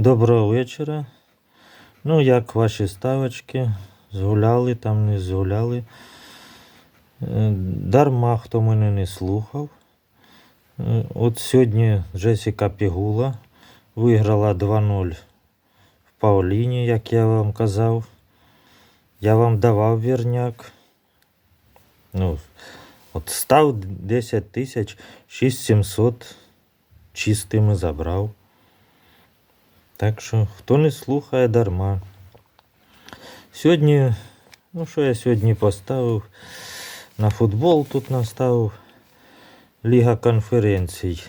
Доброго вечора. Ну, як ваші ставочки? Згуляли, там не згуляли. Е, Дарма хто мене не слухав. Е, От сьогодні Джесіка Пігула виграла 2-0 в Пауліні, як я вам казав. Я вам давав вірняк. Ну, от став 10 тисяч 6700 чистими забрав. Так що, хто не слухає дарма. Сьогодні, ну що я сьогодні поставив? На футбол тут наставив Ліга конференцій.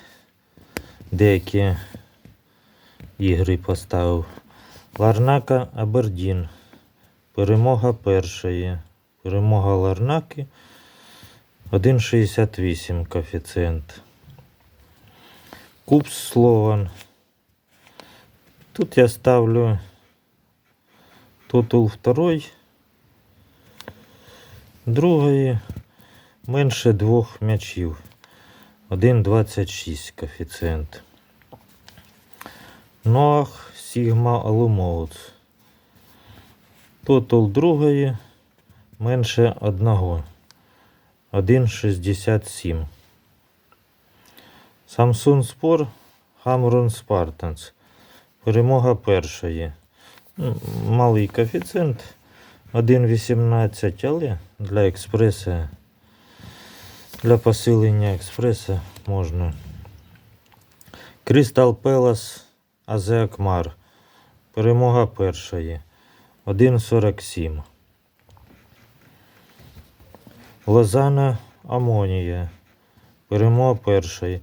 Деякі ігри поставив. Ларнака Абердін. Перемога першої. Перемога Ларнаки 1,68 коефіцієнт. Кубс Слован. Тут я ставлю тотул второй, другої менше двох м'ячів. 1,26 коефіцієнт. Ноах Сігма Алумоуц. Тотал другої менше одного. 1,67. Samsung Sport Hamron Spartans. Перемога першої. Ну, Малий коефіцієнт 1,18, але для експреса, для посилення експреса можна. Crystal Palace Азеакмар. Перемога першої. 1,47. Лозана Амонія. Перемога першої.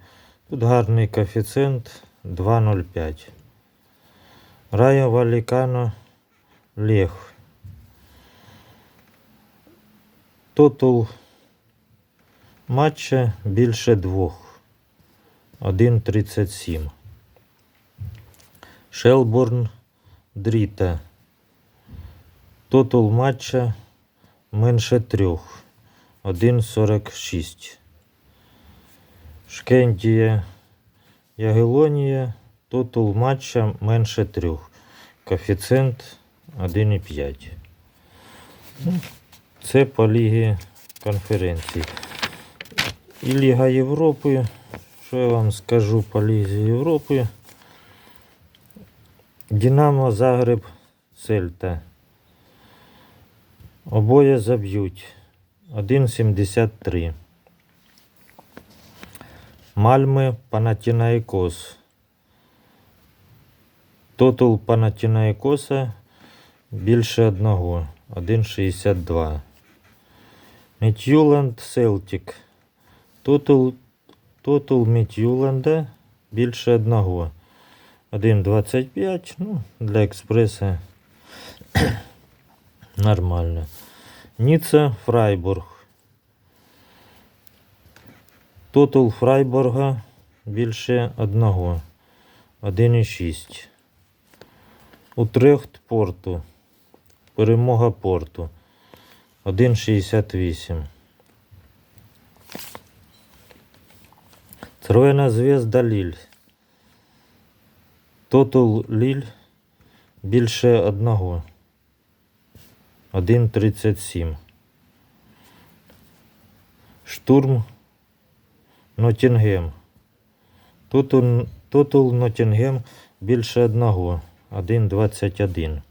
Тут гарний коефіцієнт 2,05. Райо Валікано Лех. Тотал матча більше двох. 1.37. Шелборн Дріта. Тотал матча менше трьох. 1.46. Шкендія Ягелонія. Тотал матча менше трьох. Коефіцієнт 1,5. Ну, Це по Лігі конференцій. І Ліга Європи. Що я вам скажу по Лізі Європи? Динамо Загреб Сельта. Обоє заб'ють. 1,73. Мальми Панатінаїкос. Тотал Панатінаїкоса більше одного. 1,62. Мітюланд Селтик. Тотал, тотал Мітюланда більше одного. 1,25. Ну, для експреса нормально. Ніцца Фрайбург. Тотал Фрайбурга більше одного. 1,6. Утрехт Порту. Перемога Порту. 1,68. Червона звезда Ліль. Тотал Ліль більше одного. 1,37. Штурм Нотінгем. Тотал Нотінгем більше одного. 1,21.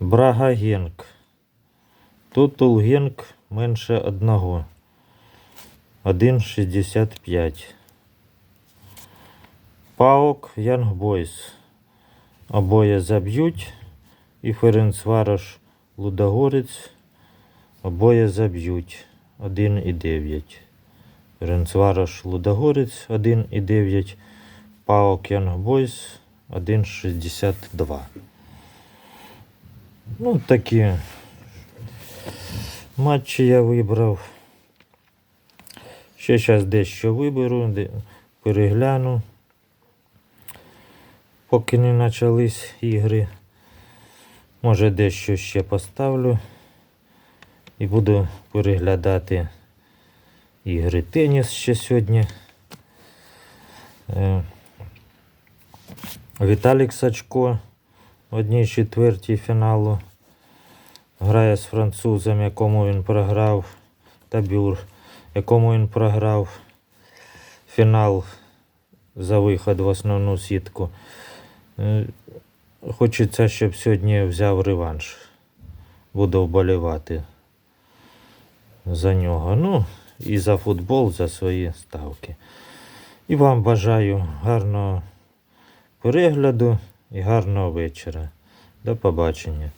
Брага Генк. Тотал Генк менше одного. 1,65. Паок Янгбойс. Обоє заб'ють. І Ференцварош Лудогорець. Обоє заб'ють. 1,9. Ференцварош Лудогорець 1,9. Паок Янгбойс 1,62. Ну, такі матчі я вибрав. Ще зараз дещо виберу, перегляну. Поки не почались ігри. Може дещо ще поставлю. І буду переглядати ігри теніс ще сьогодні. Віталік Сачко в одній четвертій фіналу грає з французом, якому він програв, Табюр, якому він програв фінал за виход в основну сітку. Е, Хочеться, щоб сьогодні взяв реванш. Буду вболівати за нього. Ну, і за футбол, за свої ставки. І вам бажаю гарного перегляду і гарного вечора. До побачення.